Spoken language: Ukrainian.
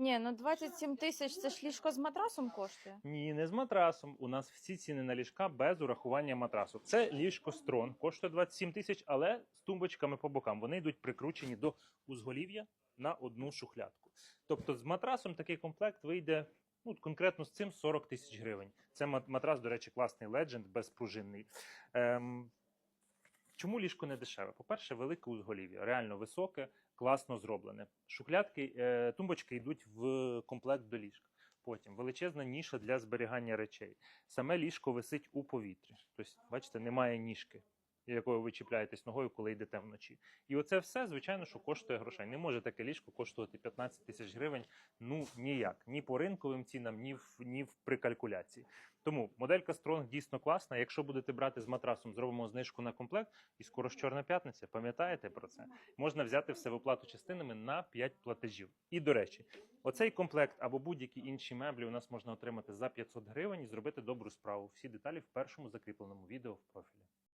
Ні, ну 27 тисяч це ж ліжко з матрасом коштує. Ні, не з матрасом. У нас всі ціни на ліжка без урахування матрасу. Це ліжко строн, коштує 27 тисяч, але з тумбочками по бокам. Вони йдуть прикручені до узголів'я на одну шухлядку. Тобто з матрасом такий комплект вийде. Ну, конкретно з цим 40 тисяч гривень. Це матрас, до речі, класний Legend, безпружинний. Ем, чому ліжко не дешеве? По-перше, велике узголів'я, реально високе, класно зроблене. Шухлядки, е, тумбочки йдуть в комплект до ліжка. Потім величезна ніша для зберігання речей. Саме ліжко висить у повітрі. Тобто, бачите, немає ніжки, якою ви чіпляєтесь ногою, коли йдете вночі. І оце все, звичайно, що коштує грошей. Не може таке ліжко коштувати 15 тисяч гривень. Ну ніяк, ні по ринковим цінам, ні в ні в при калькуляції. Тому моделька Strong дійсно класна. Якщо будете брати з матрасом, зробимо знижку на комплект, і скоро ж чорна п'ятниця. Пам'ятаєте про це? Можна взяти все в оплату частинами на 5 платежів. І до речі, оцей комплект або будь-які інші меблі у нас можна отримати за 500 гривень і зробити добру справу. Всі деталі в першому закріпленому відео в профілі.